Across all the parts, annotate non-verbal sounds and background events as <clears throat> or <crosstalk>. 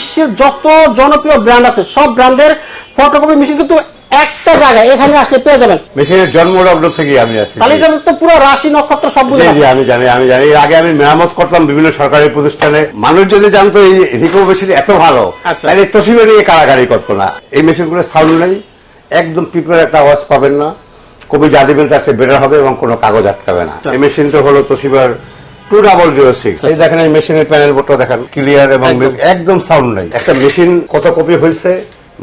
বিশ্বের যত জনপ্রিয় ব্র্যান্ড আছে সব ব্র্যান্ডের ফটোকপি মেশিন কিন্তু একটা জায়গায় এখানে আসলে পেয়ে যাবেন। মেশিনের জন্মলগ্ন থেকে আমি আছি তাহলে এটা তো পুরো রাশি নক্ষত্র সব বুঝে জি আমি জানি আমি জানি। এর আগে আমি মেরামত করতাম বিভিন্ন সরকারি প্রতিষ্ঠানে। মানুষ যদি জানতো এই রিকো মেশিন এত ভালো আচ্ছা। তাহলে তোষিবা নিয়ে কারাগারি করতো না। এই মেশিনগুলো সাউন্ড নেই। একদম পিঁপড়ের একটা আওয়াজ পাবেন না। কবি যা দিবেন তার সে বেটার হবে এবং কোনো কাগজ আটকাবে না। আচ্ছা। এই মেশিনটা হলো তোষিবার টু ডাবল জিরো সিক্স এই দেখেন এই মেশিনের প্যানেল বোর্ডটা দেখেন ক্লিয়ার এবং একদম। সাউন্ড নাই। একটা মেশিন কত কপি হয়েছে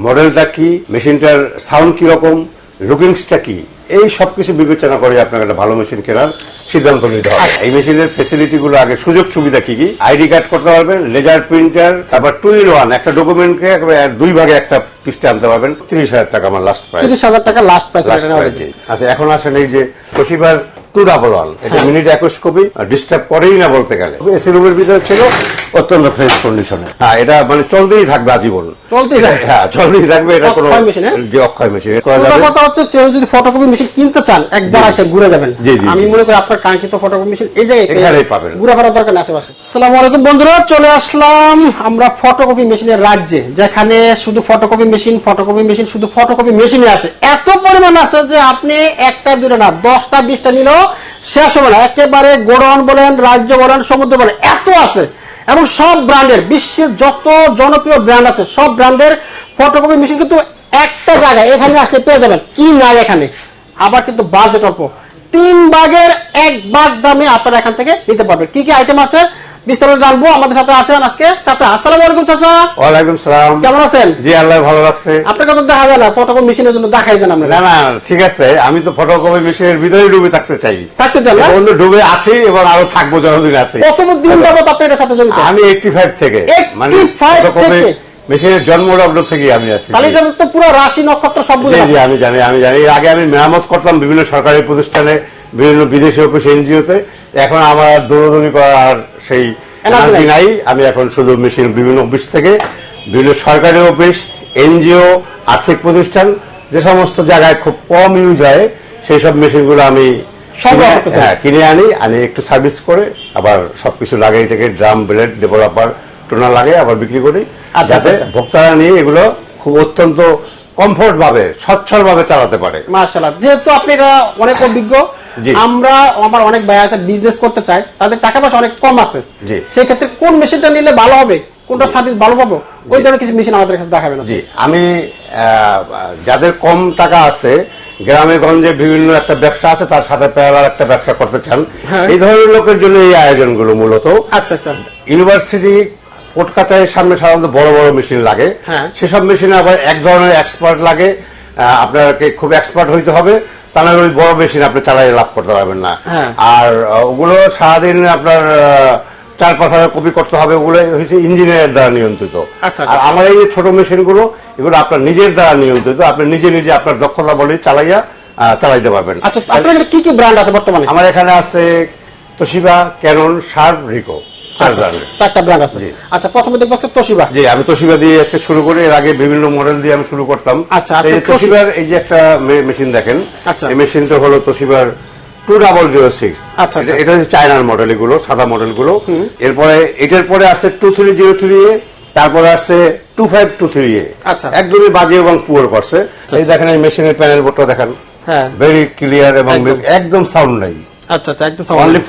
মডেলটা কি মেশিনটার সাউন্ড কীরকম লুকিংসটা কি এই সবকিছু বিবেচনা করে আপনাকে একটা ভালো মেশিন কেনার সিদ্ধান্ত নিতে হবে। এই মেশিনের ফেসিলিটি গুলো আগে সুযোগ সুবিধা কি কি? আইডি কার্ড করতে পারবেন লেজার প্রিন্টার তারপর টু ইন ওয়ান একটা ডকুমেন্টকে দুই ভাগে একটা পৃষ্ঠে আনতে পারবেন তিরিশ হাজার টাকা আমার লাস্ট প্রাইস তিরিশ হাজার টাকা লাস্ট প্রাইস আচ্ছা এখন আসেন এই যে তোশিবার টু ডাবল ওয়ান এটা হ্যাঁ। মিনিট একুশ কপি ডিস্টার্ব করেই না বলতে গেলে। এসি রুমের ভিতরে ছিল অত্যন্ত ফ্রেশ কন্ডিশনে হ্যাঁ এটা মানে চলতেই থাকবে আজীবন। চলতেই থাকবে। হ্যাঁ চলতেই থাকবে এটা কোনো হ্যাঁ? যে অক্ষয় মেশিন কথা হচ্ছে যদি ফটোকপি মেশিন কিনতে চান একবার ঘুরে যাবেন। জি, জি, আমি মনে করি আপনার কাঙ্ক্ষিত ফটোকপি মেশিন এই জায়গায় এখানেই পাবেন। ঘুরে ফেরার দরকার আশেপাশে। আসসালামু আলাইকুম বন্ধুরা চলে আসলাম আমরা ফটোকপি মেশিনের রাজ্যে যেখানে শুধু ফটোকপি মেশিন ফটোকপি মেশিন শুধু ফটোকপি মেশিনই আছে। এত পরিমাণ আছে যে আপনি একটা দুটো না দশটা বিশটা নিলেও শেষ হবে না। একেবারে গোড়ন বলেন, রাজ্য বলেন, সমুদ্র বলেন, এত আছে। এবং সব ব্র্যান্ডের, বিশ্বের যত জনপ্রিয় ব্র্যান্ড আছে, সব ব্র্যান্ডের ফটোকপি মেশিন কিন্তু একটা জায়গায়, এখানে আসলে পেয়ে যাবেন। কি নাই এখানে? আবার কিন্তু বাজেট অল্প। তিন ভাগের এক দামে আপনারা এখান থেকে নিতে পারবেন। কি কি আইটেম আছে? বিস্তারিত জানব আমাদের সাথে আছেন আজকে চাচা। আসসালামু আলাইকুম চাচা। ওয়ালাইকুম সালাম। কেমন আছেন? জি আল্লাহ ভালো রাখছে। আপনাকে তো দেখা যায় না ফটোকপি মেশিনের জন্য দেখাই যান আমরা না না ঠিক আছে। আমি তো ফটোকপি মেশিনের ভিতরে ডুবে থাকতে চাই। থাকতে চান না? বন্ধু ডুবে আছি এবং আরও থাকব যতদিন আছে। কত দিন যাবত আপনি এটার সাথে জড়িত? আমি এইটটি ফাইভ থেকে। মানে 85 ফটোকপি থেকে? মেশিনের জন্মলগ্ন থেকে আমি আছি। তো পুরো রাশি নক্ষত্র সব বুঝে। আমি জানি আমি জানি। এর আগে আমি মেরামত করতাম বিভিন্ন সরকারি প্রতিষ্ঠানে। বিভিন্ন বিদেশি অফিস এনজিওতে এখন আমার দৌড়দৌড়ি করার সেই এনার্জি নাই। আমি এখন শুধু মেশিন বিভিন্ন অফিস থেকে বিভিন্ন সরকারি অফিস এনজিও আর্থিক প্রতিষ্ঠান যে সমস্ত জায়গায় খুব কম ইউজ হয় সেই সব মেশিনগুলো আমি কিনে-। হ্যাঁ, কিনে আনি আনি একটু সার্ভিস করে আবার সবকিছু লাগে এটাকে ড্রাম ব্লেড ডেভেলপার টোনার লাগে আবার বিক্রি করি আচ্ছা, যাতে আচ্ছা। ভোক্তারা নিয়ে এগুলো খুব অত্যন্ত কমফোর্ট ভাবে সচ্ছল ভাবে চালাতে পারে মার্শাল্লাহ যেহেতু আপনি এটা অনেক অভিজ্ঞ। আমরা আমার অনেক ভাই আছে বিজনেস করতে চাই তাদের টাকা পয়সা অনেক কম আছে। সেই ক্ষেত্রে কোন মেশিনটা নিলে ভালো হবে? কোনটা সার্ভিস ভালো পাবো? ওই ধরনের কিছু মেশিন আমাদের কাছে দেখাবেন জি। আমি যাদের কম টাকা আছে গ্রামে গঞ্জে বিভিন্ন একটা ব্যবসা আছে তার সাথে প্যারালাল একটা ব্যবসা করতে চান। হ্যাঁ। এই ধরনের লোকের জন্য এই আয়োজনগুলো মূলত। আচ্ছা আচ্ছা। ইউনিভার্সিটি কোর্ট কাচারির সামনে সাধারণত বড় বড় মেশিন লাগে। হ্যাঁ। সেসব মেশিনে আবার এক ধরনের এক্সপার্ট লাগে। আপনাকে খুব এক্সপার্ট হইতে হবে। তা ওই বড় মেশিন আপনি চালাই লাভ করতে পারবেন না। হ্যাঁ। আর ওগুলো সারাদিন আপনার চার পাঁচ হাজার কপি করতে হবে ওগুলো হচ্ছে ইঞ্জিনিয়ারের দ্বারা নিয়ন্ত্রিত। আচ্ছা, আর আমার এই যে ছোট মেশিনগুলো এগুলো আপনার নিজের দ্বারা নিয়ন্ত্রিত আপনি নিজে নিজে আপনার দক্ষতা বলে চালাইয়া চালাইতে পারবেন। আচ্ছা আপনার কি কি ব্র্যান্ড আছে বর্তমানে? আমার এখানে আছে তোশিবা ক্যানন শার্প রিকো। আচ্ছা, চারটা ব্র্যান্ড আছে। আচ্ছা প্রথমে দেখব আজকে তোশিবা। জি আমি তোশিবা দিয়ে আজকে শুরু করি। এর আগে বিভিন্ন মডেল দিয়ে আমি শুরু করতাম। আচ্ছা, আচ্ছা, এই তোশিবার এই যে একটা মেশিন দেখেন আচ্ছা। এই মেশিনটা হলো তোশিবার টু ডাবল জিরো সিক্স আচ্ছা, আচ্ছা। এটা হচ্ছে চায়নার মডেল এগুলো সাদা মডেলগুলো। এরপরে এটার পরে আসছে two three zero three A তারপরে আসছে two five two three A আচ্ছা। একদমই বাজে এবং পুয়ার করছে। এই দেখেন এই মেশিনের প্যানেল বোর্ডটা দেখেন। হ্যাঁ। ভেরি ক্লিয়ার এবং। একদম। সাউন্ড নাই। আচ্ছা আচ্ছা একদম অনলি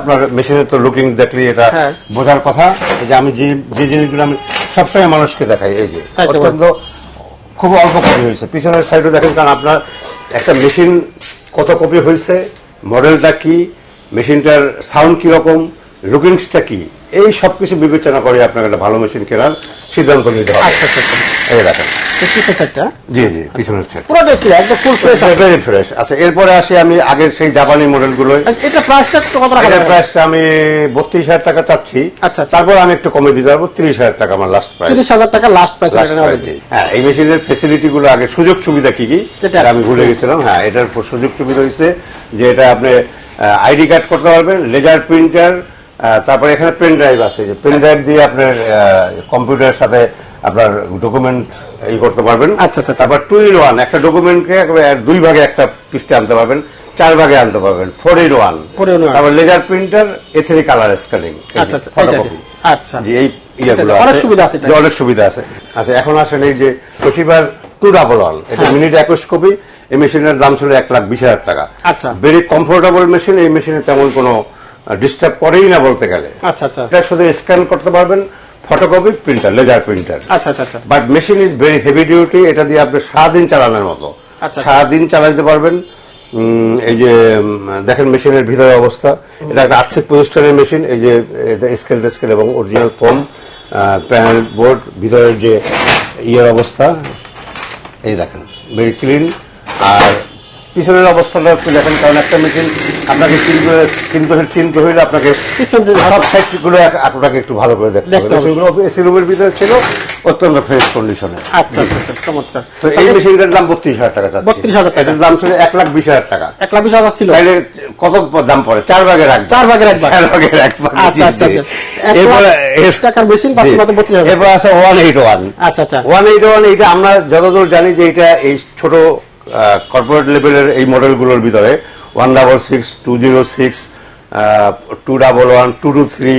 আপনার মেশিনের তো লুকিং দেখলে এটা হ্যাঁ। বোঝার কথা এই যে আমি যে যে জিনিসগুলো আমি সবসময় মানুষকে দেখাই এই যে অত্যন্ত খুব অল্প কপি হয়েছে। পিছনের দেখেন কারণ আপনার একটা মেশিন কত কপি হয়েছে মডেলটা কি মেশিনটার সাউন্ড কীরকম লুকিংসটা কি এই সব কিছু বিবেচনা করে আপনাকে একটা ভালো মেশিন কেনার সিদ্ধান্ত নিতে হবে। আচ্ছা আচ্ছা আচ্ছা। এই দেখেন। জি জি পিছনের সাইড পুরোটাই কি একদম ফুল ফ্রেশ ভেরি ফ্রেশ আচ্ছা এরপরে আসি আমি আগের সেই জাপানি মডেলগুলো এটা প্রাইসটা কত রাখা এটার প্রাইসটা আমি বত্রিশ হাজার টাকা চাচ্ছি। আচ্ছা, আচ্ছা। তারপর আমি একটু কমে দিতে পারব তিরিশ হাজার টাকা আমার লাস্ট প্রাইস টাকা লাস্ট প্রাইস হ্যাঁ এই মেশিনেরগুলো আগে সুযোগ সুবিধা কি কি? এটা আমি ভুলে গেছিলাম। হ্যাঁ এটার সুযোগ সুবিধা হচ্ছে যে এটা আপনি আইডি কার্ড করতে পারবেন লেজার প্রিন্টার তারপরে এখানে পেন ড্রাইভ আছে। যে পেন ড্রাইভ দিয়ে আপনার কম্পিউটারের সাথে আপনার ডকুমেন্ট এই করতে পারবেন। আচ্ছা, আচ্ছা, আচ্ছা। তারপর টু ইন ওয়ান একটা ডকুমেন্টকে দুই ভাগে একটা পৃষ্ঠে আনতে পারবেন চার ভাগে আনতে পারবেন four in one 4 in one। তারপর লেজার প্রিন্টার এথেরি কালার স্ক্যানিং আচ্ছা আচ্ছা আচ্ছা। জি এই ইয়েগুলো অনেক সুবিধা আছে অনেক সুবিধা আছে। আচ্ছা এখন আসেন এই যে তোশিবার টু ডাবল ওয়ান এটা হ্যাঁ। মিনিট একুশ কপি এই মেশিনের দাম ছিল এক লাখ বিশ হাজার টাকা। আচ্ছা। ভেরি কমফোর্টেবল মেশিন এই মেশিনে তেমন কোনো ডিস্টার্ব করেই না বলতে গেলে। আচ্ছা আচ্ছা। এটা শুধু স্ক্যান করতে পারবেন ফটোকপি প্রিন্টার লেজার প্রিন্টার আচ্ছা আচ্ছা আচ্ছা। But machine is very heavy duty এটা দিয়ে আপনি সারাদিন চালানোর মতো। আচ্ছা। সারাদিন চালাতে পারবেন। এই যে দেখেন মেশিনের ভিতরে অবস্থা। এটা একটা আর্থিক প্রতিষ্ঠানের মেশিন এই যে স্কেল টেস্কেল এবং অরিজিনাল ফোম প্যানেল বোর্ড ভিতরের যে ইয়ের অবস্থা এই দেখেন ভেরি ক্লিন আর পিছনের অবস্থাটা একটু দেখেন কারণ একটা মেশিন আপনাকে চিনতে চিনতে হইলে আপনাকে সব সাইডগুলো এক- আপনাকে একটু ভালো করে দেখতে হবে। সেগুলো এসি রুমের ভিতরে ছিল অত্যন্ত ফ্রেশ কন্ডিশনে আচ্ছা আচ্ছা আচ্ছা, চমৎকার। তো এই মেশিনটার দাম বত্রিশ হাজার টাকা চাচ্ছি। 32,000 টাকা। দাম ছিল এক লাখ বিশ হাজার টাকা। এক লাখ বিশ হাজার ছিল? তাইলে কত দাম পড়ে? চার ভাগের এক চার ভাগের এক চার ভাগের এক ভাগ। আচ্ছা, জি। এক এরপরে টাকার মেশিন পাচ্ছি জি। মাত্র 32,000 এরপর আছে ওয়ান এইট ওয়ান আচ্ছা আচ্ছা। ওয়ান এইট ওয়ান এইটা আমরা যতদূর জানি যে এটা এই ছোট কর্পোরেট লেভেলের এই মডেলগুলোর ভিতরে one double six two zero six two double one two two three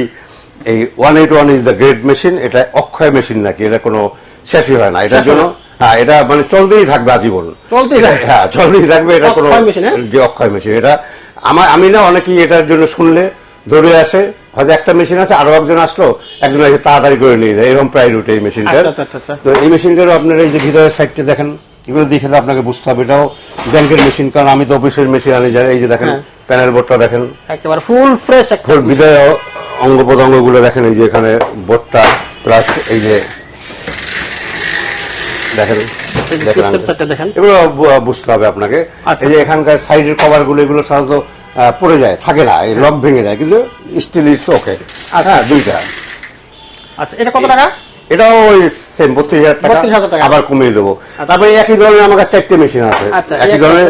এই one eight one is the great machine এটা অক্ষয় মেশিন নাকি এটা কোনো শেষই হয় না এটার জন্য হ্যাঁ এটা মানে চলতেই থাকবে আজীবন চলতেই থাকবে? হ্যাঁ চলতেই থাকবে এটা কোনো হ্যাঁ? যে অক্ষয় মেশিন এটা আমার আমি না অনেকেই এটার জন্য শুনলে দৌড়ে আসে হয়তো একটা মেশিন আছে আরও একজন আসলো একজন এসে তাড়াতাড়ি করে নিয়ে যায় এরকম প্রায় রুটে এই মেশিনটা আচ্ছা, আচ্ছা, আচ্ছা। তো এই মেশিনটারও আপনার এই যে ভিতরের সাইডটা দেখেন এগুলো দেখে আপনাকে বুঝতে হবে এটাও ব্যাংকের মেশিন কারণ আমি তো অফিসের মেশিন আনি যাই এই যে দেখেন। প্যানেল বোর্ডটা দেখেন একেবারে ফুল ফ্রেশ ওর ভিতরে অঙ্গ প্রত্যঙ্গগুলো দেখেন এই যে এখানে বোর্ডটা প্লাস এই যে দেখেন। এগুলো বুঝতে হবে আপনাকে আচ্ছা। এই যে এখানকার সাইডের কভারগুলো এগুলো সাধারণত পড়ে যায় থাকে না এই লক ভেঙে যায় কিন্তু স্টিল ইটস ওকে আচ্ছা। হ্যাঁ দুইটা আচ্ছা এটা কত টাকা এটাও ওই সেম বত্রিশ হাজার টাকা আবার কমিয়ে দেবো। তারপরে একই ধরনের আমার কাছে চারটে মেশিন আছে। আচ্ছা, একই ধরনের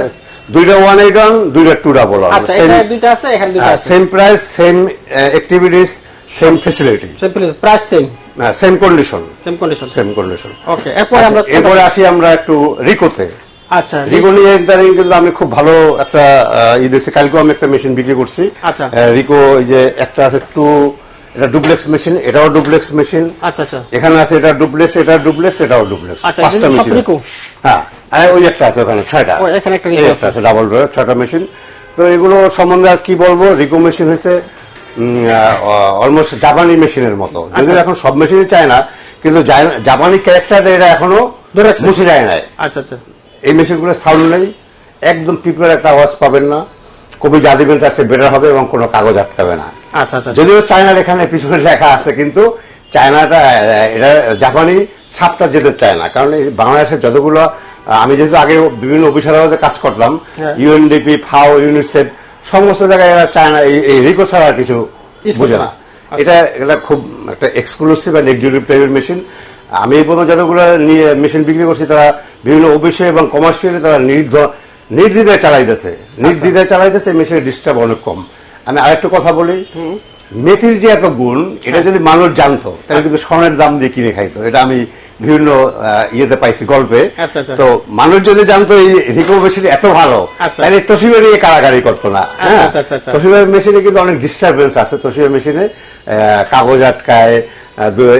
দুইটা ওয়ান এইট ওয়ান দুইটা টু ডাবল ওয়ান আচ্ছা same price same activities same facility price same same condition same condition same condition okay এরপরে আমরা আচ্ছা, এরপরে আসি আমরা একটু রিকোতে। আচ্ছা রিকো নিয়ে ইদানিং কিন্তু আমি খুব ভালো একটা ই দিয়েছি। কালকেও আমি একটা মেশিন বিক্রি করছি। আচ্ছা। রিকো এই যে একটা আছে টু এটা ডুপ্লেক্স মেশিন এটাও ডুপ্লেক্স মেশিন আচ্ছা আচ্ছা। এখানে আছে এটা ডুপ্লেক্স এটা ডুপ্লেক্স এটাও ডুপ্লেক্স আচ্ছা, পাঁচটা মেশিন হ্যাঁ আর ওই একটা আছে ওখানে ছয়টা। এখানে একটা আছে ডাবল ডোর ছয়টা মেশিন তো এগুলো সম্বন্ধে আর কি বলব? রিকো মেশিন হয়েছে অলমোস্ট জাপানি মেশিনের মতো। আচ্ছা। যদিও এখন সব মেশিনই চায় না কিন্তু জাপানি ক্যারেক্টার এরা এখনও। মুছে যায় না আচ্ছা আচ্ছা। এই মেশিনগুলোর সাউন্ড নেই। একদম পিপের একটা আওয়াজ পাবেন না। কবি যা দিবেন তার সে বেটার হবে এবং কোনো কাগজ আটকাবে না। আচ্ছা আচ্ছা যদিও চায়নার এখানে পিছনে লেখা আছে কিন্তু চায়নাটা এটা জাপানি ছাপটা যেতে চায় না কারণ বাংলাদেশের যতগুলো আমি যেহেতু আগে বিভিন্ন অফিসার কাজ করলাম হ্যাঁ। ইউএনডিপি ফাও ইউনিসেফ সমস্ত জায়গায় এরা চায়না এই এই রিকো ছাড়া কিছু বুঝে না না। আচ্ছা। এটা এটা খুব একটা এক্সক্লুসিভ অ্যান্ড এক্সিকিউটিভ টাইপের মেশিন আমি এই পর্যন্ত যতগুলো নিয়ে মেশিন বিক্রি করছি তারা বিভিন্ন অফিসে এবং কমার্শিয়ালি তারা নির্ধ- নির্দ্বিধায় চালাইতেছে আচ্ছা। নির্দ্বিধায় চালাইতেছে মেশিনের ডিস্টার্ব অনেক কম আমি আরেকটু কথা বলি মেথির যে এত গুণ হ্যাঁ। এটা যদি মানুষ জানতো তাহলে কিন্তু স্বর্ণের দাম দিয়ে কিনে খাইতো এটা আমি বিভিন্ন ইয়েতে পাইছি গল্পে আচ্ছা, আচ্ছা। তো মানুষ যদি জানতো এই রিকো মেশিন এত ভালো আচ্ছা। তাহলে তোষিবে নিয়ে কারাকারি করতো না হ্যাঁ আচ্ছা, আচ্ছা, আচ্ছা। তোশিবা মেশিনে কিন্তু অনেক ডিস্টারবেন্স আছে তোশিবা মেশিনে কাগজ আটকায়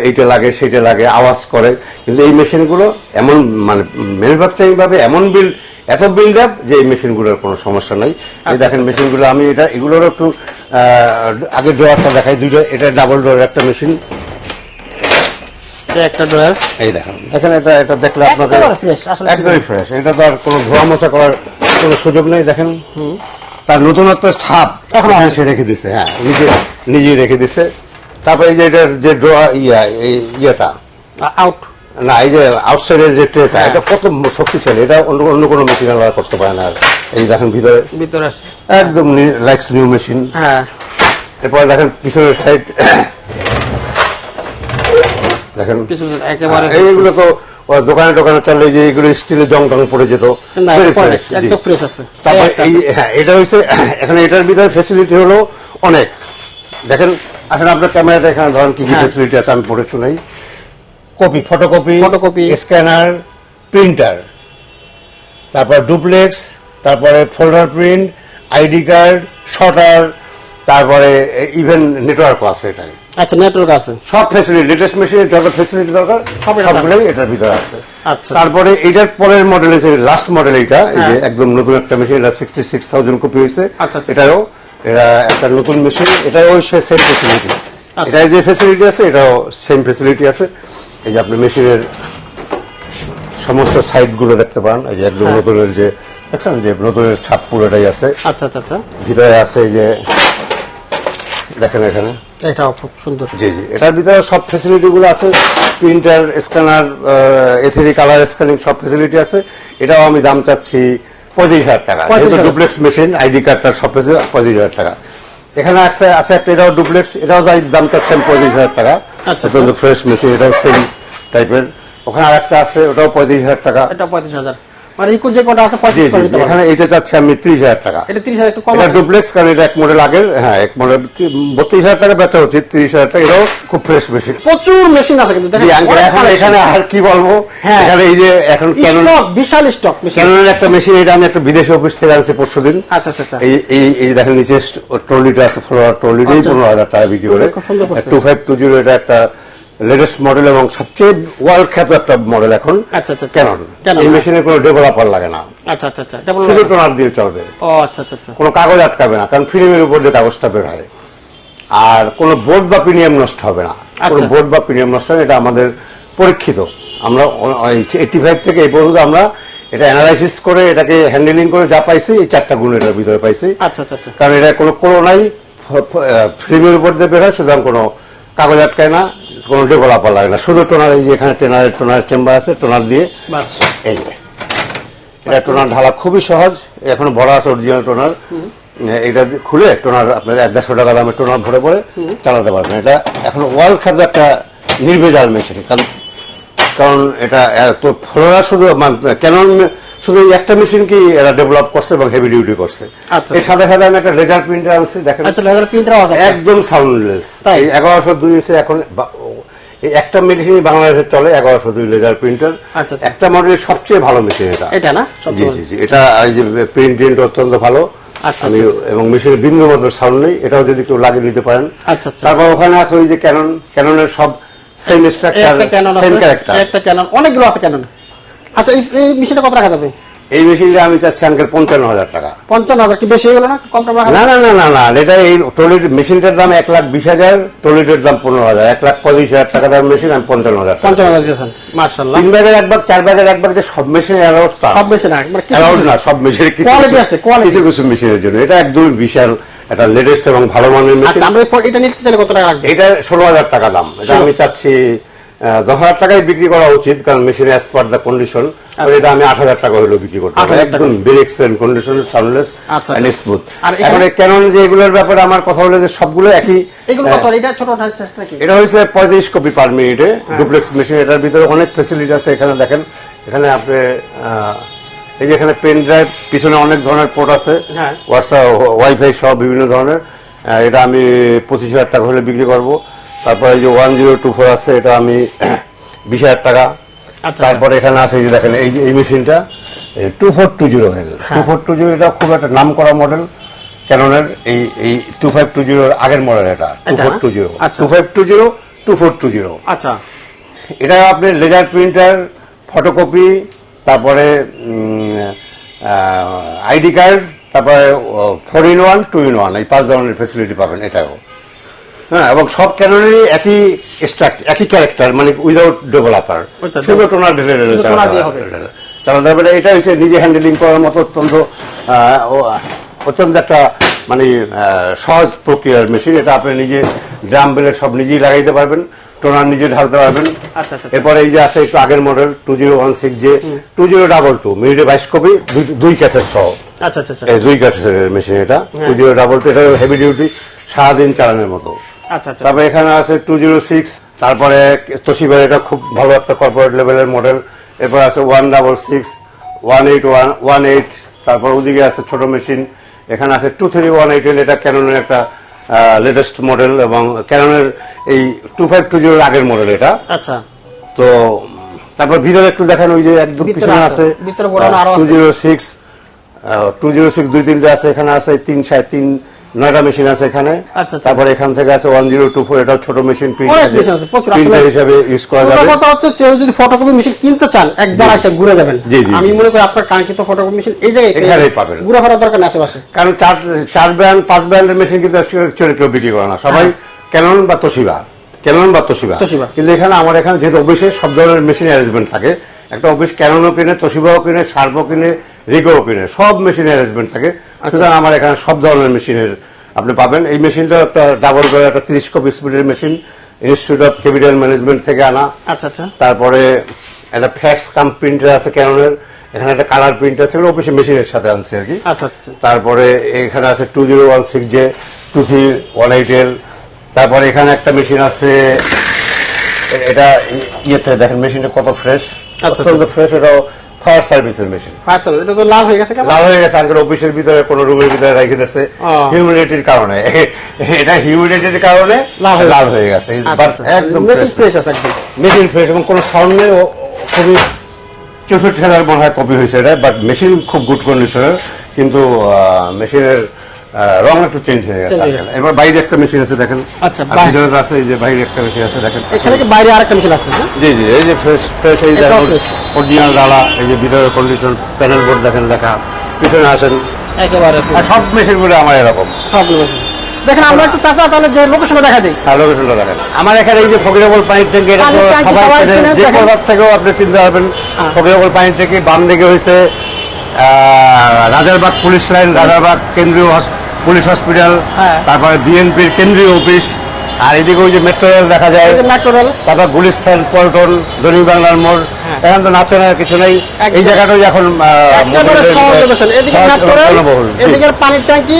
এইটা লাগে সেটা লাগে আওয়াজ করে কিন্তু এই মেশিনগুলো এমন মানে ম্যানুফ্যাকচারিং ভাবে এমন বিল্ড এত বিল্ড আপ যে এই মেশিনগুলোর কোনো সমস্যা নাই। আচ্ছা, এই দেখেন মেশিনগুলো আমি এটা এগুলোর একটু আগে ড্রয়ারটা দেখাই দুইটা এটা ডাবল ড্রয়ার একটা মেশিন এটা একটা ড্রয়ার। এই দেখেন দেখেন এটা এটা দেখলে আপনাকে আসলে। একদমই ফ্রেশ এটা তো আর কোনো ধোয়া মোছা করার কোনো সুযোগ নেই দেখেন। তার নতুনত্বের ছাপ এখনও সে রেখে দিছে হ্যাঁ নিজে নিজেই রেখে দিছে। তারপরে এই যে এটার যে ড্রয়া ইয়া এই ইয়েটা। আউট না এই যে আউটসাইডের যে ট্রেটা হ্যাঁ। এটা কত শক্তিশালী এটা অন্য অন্য কোনো মেশিন আর করতে পারে না এই দেখেন ভিতরে ভিতরে একদম লাইক্স নিউ মেশিন হ্যাঁ। এরপরে দেখেন পিছনের সাইড দেখেন। একেবারে এইগুলো তো দোকানে দোকানে চললে যে এগুলো স্টিলের জং টং পড়ে যেত। তারপর এই। হ্যাঁ এটা হচ্ছে এখানে এটার ভিতরে ফেসিলিটি হলো অনেক। দেখেন আসলে আপনার ক্যামেরাটা এখানে ধরেন কি কি হ্যাঁ। ফেসিলিটি আছে আমি পড়ে শোনাই। Copy photocopy Photocopy। Scanner printer তারপর ডুপ্লেক্স তারপরে ফোল্ডার প্রিন্ট আইডি কার্ড শটার তারপরে ইভেন নেটওয়ার্কও আছে এটাই আচ্ছা নেটওয়ার্ক আছে সব ফ্যাসিলিটি লেটেস্ট মেশিনের যত ফ্যাসিলিটি দরকার সব সবগুলোই এটার ভিতরে আছে আচ্ছা। তারপরে এটার পরের মডেল আছে লাস্ট মডেল এটা এই যে হ্যাঁ। একদম নতুন একটা মেশিন এটা সিক্সটি সিক্স থাউজেন্ড কপি হয়েছে আচ্ছা, আচ্ছা। এটাও এটা একটা নতুন মেশিন এটা ওই সেম ফ্যাসিলিটি আচ্ছা। এটাই যে ফ্যাসিলিটি আছে এটাও সেম ফ্যাসিলিটি আছে এই যে আপনি মেশিনের সমস্ত সাইডগুলো দেখতে পান এই যে একদম হ্যাঁ। নতুনের যে দেখছেন যে নতুনের ছাপ পুরোটাই আছে? আচ্ছা আচ্ছা আচ্ছা। ভিতরে আছে এই যে দেখেন এখানে। এটাও খুব সুন্দর। জি জি। এটার ভিতরে সব আছে printer scanner ACD colour scanning সব ফেসিলিটি আছে। এটাও আমি দাম চাচ্ছি পঁয়ত্রিশ হাজার টাকা। 35,000 যেহেতু ডুপ্লেক্স মেশিন আইডি কার্ডটার সব ফেসিলিটি পঁয়ত্রিশ হাজার টাকা। এখানে আছে আছে একটা এটাও ডুপ্লেক্স এটাও দাম চাচ্ছি আমি পঁয়ত্রিশ হাজার টাকা। আচ্ছা, ফ্রেশ মেশিন এটাও সেম টাইপের। ওখানে আরেকটা আছে ওটাও পঁয়ত্রিশ হাজার টাকা। এটা পঁয়ত্রিশ হাজার। মানে যে কটা আছে পঁয়ত্রিশ। এখানে এটা চাচ্ছি আমি ত্রিশ হাজার টাকা। এটা তিরিশ হাজার কম এটা ডুপ্লেক্স কারণ এটা এক মডেল আগের হ্যাঁ এক মডেল বত্রিশ হাজার টাকা বেচা উচিত তিরিশ হাজার টাকা এটাও খুব ফ্রেশ মেশিন প্রচুর মেশিন আছে কিন্তু দেখেন জি আঙ্কেল অনেক এখন এখানে আর কি বলব? হ্যাঁ। এখানে এই যে এখন স্টক বিশাল স্টক ক্যাননের একটা মেশিন এটা আমি একটা বিদেশি অফিস থেকে আনছি পরশু দিন। আচ্ছা আচ্ছা আচ্ছা। এই এই এই দেখেন নিচে ট্রলিটা আছে ফ্লোয়ার ট্রলিটাই আচ্ছা। পনেরো হাজার টাকা বিক্রি করে। টু ফাইভ টু জিরো এটা একটা লেটেস্ট মডেল এবং সবচেয়ে ওয়ার্ল্ড খ্যাত একটা মডেল এখন আচ্ছা, আচ্ছা, আচ্ছা। ক্যানন এই। মেশিনে কোনো ডেভেলপার লাগে না। আচ্ছা আচ্ছা আচ্ছা শুধু টোনার দিয়ে চলবে। ও আচ্ছা আচ্ছা আচ্ছা। কোনো কাগজ আটকাবে না কারণ ফিল্মের উপর যে কাগজটা বের হয়। আর কোনো বোর্ড বা প্রিমিয়াম নষ্ট হবে না। কোনো আচ্ছা। বোর্ড বা প্রিমিয়াম নষ্ট হবে এটা আমাদের পরীক্ষিত। আমরা এইটি ফাইভ থেকে এই পর্যন্ত আমরা এটা অ্যানালাইসিস করে এটাকে হ্যান্ডেলিং করে যা পাইছি এই চারটা গুণ এটার ভিতরে পাইছি। আচ্ছা আচ্ছা আচ্ছা। কারণ এটা কোনো কোনো নাই ফিল্মের উপর দিয়ে বের হয় সুতরাং কোনো কাগজ আটকায় না। কোনো ডেভেলপার লাগে না। শুধু টোনার এই যে এখানে টেনারের টোনার চেম্বার আছে টোনার দিয়ে এই এটা টোনার ঢালা খুবই সহজ এখন ভরা আছে অরিজিনাল টোনার। এটা খুলে টোনার আপনার এক দেড়শো টাকা দামে টোনার ভরে পরে চালাতে পারবেন। এটা এখন ওয়ার্ল্ড খাদ্য একটা নির্ভেজাল মেশিন কারণ কারণ এটা এত ফলোরা শুধু কেন শুধু একটা মেশিন কি এরা ডেভেলপ করছে এবং হেভি ডিউটি করছে। আচ্ছা। এর সাথে সাথে আমি একটা লেজার প্রিন্টার আনছি দেখেন। আচ্ছা লেজার আছে। একটা। একদম সাউন্ডলেস তাই? এগারোশো দুই এসে এখন এই একটা মেশিনই বাংলাদেশে চলে এগারোশো দুই লেজার প্রিন্টার আচ্ছা, আচ্ছা। একটা মডেলের সবচেয়ে ভালো মেশিন এটা। এটা না? জি জি জি। এটা এই যে প্রিন্ট অত্যন্ত ভালো। আচ্ছা, আমি এবং মেশিনের বিন্দু মাত্র সাউন্ড নেই। এটাও যদি কেউ লাগিয়ে নিতে পারেন। আচ্ছা, আচ্ছা। তারপর ওখানে আছে ওই যে ক্যানন ক্যাননের সব সেম স্ট্রাকচার সেম ক্যারেক্টার একটা ক্যানন অনেকগুলো আছে ক্যানন আচ্ছা এই এই মেশিনটা কত রাখা যাবে? এই মেশিনটা আমি চাচ্ছি আঙ্কেল পঞ্চান্ন হাজার টাকা। পঞ্চান্ন হাজার কি বেশি হয়ে গেল না? কম টাকা না না না না না এটা এই টলিট মেশিনটার দাম এক লাখ বিশ হাজার টলিটের দাম পনেরো হাজার এক লাখ পঁচিশ হাজার টাকা দাম মেশিন আমি পঞ্চান্ন হাজার পঞ্চান্ন হাজার দিয়েছেন মার্শাল্লাহ তিন ব্যাগের এক ভাগ চার ব্যাগের এক ভাগ যে সব মেশিনে অ্যালাউড সব বেশি না একবার অ্যালাউড না সব মেশিনে কিছু কিছু- মেশিনের জন্য। এটা একদমই বিশাল একটা লেটেস্ট এবং ভালো মানের মেশিন আচ্ছা আমরা এটা নিতে চাইলে কত টাকা রাখবে এটা ষোলো হাজার টাকা দাম। এটা আমি চাচ্ছি দশ হাজার টাকায় বিক্রি করা উচিত কারণ machine as per the condition এটা আমি আট হাজার টাকা হলেও বিক্রি করতে পারব 8,000 টাকা। একদম very excellent condition soundless end. Smooth এখানে- ক্যানন যে এগুলোর ব্যাপারে আমার কথা হলো যে সবগুলো একই এটা হচ্ছে পঁয়ত্রিশ কপি পার মিনিটে। ডুপ্লেক্স মেশিন এটার ভিতরে অনেক ফেসিলিটি আছে। এখানে দেখেন এখানে আপনি এই যে এখানে পেন ড্রাইভ পিছনে অনেক ধরনের পোর্ট আছে। হ্যাঁ। হোয়াটসঅ্যাপ ওয়াইফাই সহ বিভিন্ন ধরনের। এটা আমি পঁচিশ হাজার টাকা হলে বিক্রি করব। তারপরে এই যে ওয়ান জিরো টু ফোর আছে এটা আমি <clears throat> বিশ হাজার টাকা। আচ্ছা। তারপরে এখানে আছে যে দেখেন এই যে এই মেশিনটা টু ফোর টু জিরো হয়ে গেল। টু ফোর টু জিরো এটা খুব একটা নাম করা মডেল ক্যাননের এই এই টু ফাইভ টু জিরোর আগের মডেল এটা। টু ফোর টু জিরো আচ্ছা। Two five two zero two four two zero আচ্ছা। এটা আপনি লেজার প্রিন্টার ফটোকপি তারপরে আইডি কার্ড তারপরে four in one two in one এই পাঁচ ধরনের ফেসিলিটি পাবেন এটাও। হ্যাঁ এবং সব ক্যানোনেরই একই স্ট্রাকচার একই ক্যারেক্টার মানে উইদাউট ডেভেলপার আচ্ছা, শুধু টোনার ঢেলে হবে। চালাতে হবে এটা হচ্ছে নিজে হ্যান্ডেলিং করার মতো অত্যন্ত অত্যন্ত একটা মানে সহজ প্রক্রিয়ার মেশিন এটা আপনি নিজে ড্রাম বেলের সব নিজেই লাগাইতে পারবেন টোনার নিজে ঢালতে পারবেন। আচ্ছা, আচ্ছা। এরপরে এই যে আছে একটু আগের model two zero one six যে টু জিরো ডাবল টু মিনিটে বাইশ কপি দুই ক্যাসেট সহ। আচ্ছা আচ্ছা আচ্ছা। দুই ক্যাসেটের মেশিন এটা টু জিরো ডাবল টু এটা হেভি ডিউটি সারাদিন চালানোর মতো। আচ্ছা আচ্ছা তারপরে এখানে আছে টু জিরো সিক্স তারপরে তোশিবার এটা খুব ভালো একটা কর্পোরেট লেভেলের মডেল এরপর আছে one double six one eight one one eight তারপর ওদিকে আছে ছোট মেশিন এখানে আছে টু থ্রি ওয়ান এইট এটা ক্যাননের একটা লেটেস্ট মডেল এবং ক্যাননের এই টু ফাইভ টু জিরোর আগের মডেল এটা। আচ্ছা। তো তারপর ভিতরে একটু দেখেন ওই যে একদম পিছনে আছে। Two zero six two zero six দুই তিনটে আছে এখানে আছে তিন সাড়ে তিন নয়টা মেশিন আছে এখানে। আচ্ছা, আচ্ছা। তারপরে এখান থেকে আছে ওয়ান জিরো টু ফোর এটাও ছোট মেশিন প্রিন্টার হিসাবে ইউজ করা যাবে। কথা হচ্ছে যদি ফটোকপি মেশিন কিনতে চান একবার এসে ঘুরে যাবেন। আমি মনে করি আপনার কাঙ্ক্ষিত ফটোকপি মেশিন এই জায়গায় এখানেই পাবেন। ঘুরে ফেরার দরকার নেই আশেপাশে। কারণ চার চার ব্র্যান্ড পাঁচ ব্র্যান্ডের মেশিন কিন্তু অ্যাকচুয়ালি কেউ বিক্রি করে না। সবাই ক্যানন বা তোশিবা ক্যানন বা তোশিবা Toshiba। কিন্তু এখানে আমার এখানে যেহেতু অফিসে সব ধরনের মেশিন অ্যারেঞ্জমেন্ট থাকে একটা অফিস ক্যাননও কিনে তোশিবাও কিনে শার্পও কিনে রিগোও কিনে সব মেশিন অ্যারেঞ্জমেন্ট থাকে। সুতরাং আমার এখানে সব ধরনের মেশিনের আপনি পাবেন। এই মেশিনটা একটা ডাবল করে একটা তিরিশ কপি স্পিডের machine institute of capital management থেকে আনা। আচ্ছা আচ্ছা। তারপরে একটা ফ্যাক্স কাম প্রিন্টার আছে ক্যাননের এখানে একটা কালার প্রিন্টার আছে এগুলো অফিসে মেশিনের সাথে আনছে আর কি। আচ্ছা আচ্ছা তারপরে এখানে আছে two zero one six J two three one eight L তারপরে এখানে একটা মেশিন আছে এটা ইয়েতে দেখেন মেশিনটা কত ফ্রেশ আচ্ছা, অত্যন্ত ফ্রেশ এটাও ফায়ার সার্ভিসের মেশিন। পার্সেল এটা তো <laughs> লাল হয়ে গেছে লাল হয়ে গেছে আঙ্কেল অফিসের ভিতরে কোন রুমের ভিতরে রেখে দিয়েছে। হিউমিডিটির কারণে। এটা হিউমিডিটির কারণে লাল হয়ে হয়ে গেছে। But একদম মেশিন ফ্রেশ আছে একদম। মেশিন ফ্রেশ এবং কোনো সাউন্ড নেই খুবই চৌষট্টি হাজার মনে হয় কপি হয়েছে এটা বাট মেশিন খুব গুড কন্ডিশনের কিন্তু মেশিনের রং একটু চেঞ্জ হয়ে গেছে হয়ে। এবার বাইরে একটা মেশিন আছে দেখেন। আচ্ছা, ভিতরে আছে এই যে বাইরে একটা মেশিন আছে দেখেন। এখানে কি বাইরে আরেকটা মেশিন আছে হ্যাঁ? জি জি এই যে ফ্রেশ ফ্রেশ এই দেখেন অরিজিনাল ডালা এই যে ভিতরে কন্ডিশন প্যানেল বোর্ড দেখেন লেখা। পিছনে আসেন। একেবারে সব মেশিনগুলো আমার এরকম। সব মেশিন দেখেন আমরা একটু চাচা তাহলে যে দেখা দিই। লোকেশনটা দেখেন। আমার এখানে এই যে ফকিরাবল পানির ট্যাঙ্কি এটা তো সবাই সবাই চেনে, চেনে, যে দেখেন। থেকেও আপনি চিনতে পারবেন। হ্যাঁ। ফকিরাবল পানির ট্যাঙ্কি বাম দিকে হয়েছে আহ, রাজারবাগ পুলিশ লাইন রাজারবাগ কেন্দ্রীয় পুলিশ হসপিটাল হ্যাঁ। তারপরে বিএনপির কেন্দ্রীয় অফিস আর এদিকে ওই যে মেট্রো রেল দেখা যায় মেট্রো রেল তারপর গুলিস্তান পল্টন দৈনিক বাংলার মোড় হ্যাঁ। এখন তো নাচে না কিছু নেই। এই জায়গাটাই এখন এদিকে পানির ট্যাঙ্কি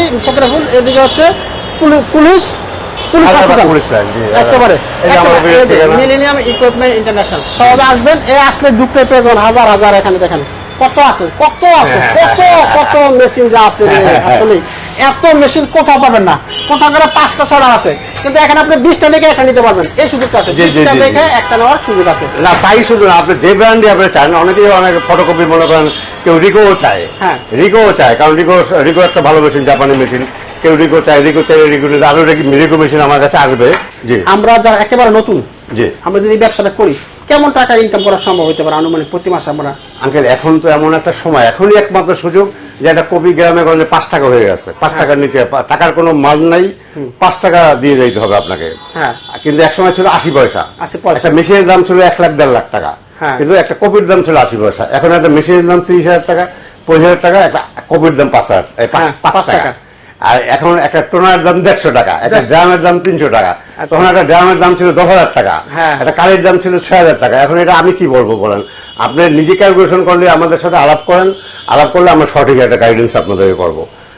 এদিকে হচ্ছে পুলিশ পুলিশ রাজারবাগ হাসপাতাল। পুলিশ লাইন জি একেবারে এই যে আমার অফিসের ঠিকানা। মিলেনিয়াম ইকুইপমেন্ট ইন্টারন্যাশনাল সহজে আসবেন এ আসলে ঢুকতে পেয়ে যাবেন হাজার হাজার এখানে দেখেন। কত আছে কত আছে কত কত মেশিন যা আছে আসলে এত মেশিন কোথাও পাবেন না। কোথাও করে পাঁচটা ছড়া আছে। কিন্তু এখানে আপনি বিশটা দেখে একটা নিতে পারবেন। এই সুযোগটা আছে। বিশটা। দেখে একটা নেওয়ার সুযোগ আছে। না তাই শুধু না আপনি যে ব্র্যান্ডই আপনি চান অনেকেই অনেক ফটোকপি মনে করেন কেউ রিকোও চায়। হ্যাঁ। রিকোও চায় কারণ রিকো রিকো একটা ভালো মেশিন জাপানি মেশিন কেউ রিকো চায় রিকো চাই রিকো নিতে আরও রিকো মেশিন আমার কাছে আসবে। জি। আমরা যারা একেবারে নতুন জি। আমরা যদি ব্যবসাটা করি কেমন টাকা ইনকাম করা সম্ভব হতে পারে আনুমানিক প্রতি মাসে আমরা? আঙ্কেল এখন তো এমন একটা সময় এখনই একমাত্র সুযোগ যে একটা কপি গ্রামে গঞ্জে পাঁচ টাকা হয়ে গেছে পাঁচ হ্যাঁ। টাকার নিচে টাকার কোনো মাল নাই পাঁচ টাকা দিয়ে যাইতে হবে আপনাকে হ্যাঁ কিন্তু এক সময় ছিল আশি পয়সা 80 পয়সা। একটা মেশিনের দাম ছিল এক লাখ দেড় লাখ টাকা হ্যাঁ। কিন্তু একটা কপির দাম ছিল আশি পয়সা এখন একটা মেশিনের দাম ত্রিশ হাজার টাকা পঁচিশ হাজার টাকা একটা কপির দাম পাঁচ হাজার পাঁচ টাকা। আর এখন একটা টোনার দাম দেড়শো টাকা একটা ড্রামের দাম তিনশো টাকা। তখন একটা ড্রামের দাম ছিল দশ হাজার টাকা হ্যাঁ। একটা কালির দাম ছিল ছয় হাজার টাকা। এখন এটা আমি কি বলব বলেন? আপনি নিজে ক্যালকুলেশন করলে আমাদের সাথে আলাপ করেন আলাপ করলে আমরা সঠিক একটা গাইডেন্স আপনাদেরকে করব।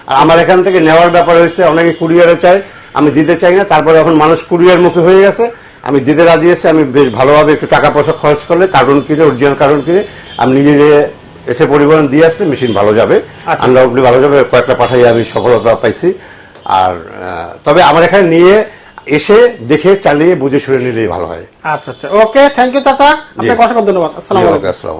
আর আমার এখান থেকে নেওয়ার ব্যাপার হয়েছে অনেকে কুরিয়ারে চায় আমি দিতে চাই না। তারপরে এখন মানুষ কুরিয়ার মুখে হয়ে গেছে। আমি দিতে রাজি আছি আমি বেশ ভালোভাবে একটু টাকা পয়সা খরচ করলে কার্টুন কিনে অরিজিনাল কার্টুন কিনে আমি নিজে এসে পরিবহন দিয়ে আসলে মেশিন ভালো যাবে। আচ্ছা। আনডাউটলি ভালো যাবে কয়েকটা পাঠাই আমি সফলতা পাইছি। আর তবে আমার এখানে নিয়ে এসে দেখে চালিয়ে বুঝে শুনে নিলেই ভালো হয়। আচ্ছা আচ্ছা। ওকে থ্যাংক ইউ চাচা। আপনাকে অসংখ্য ধন্যবাদ। আসসালামু আলাইকুম।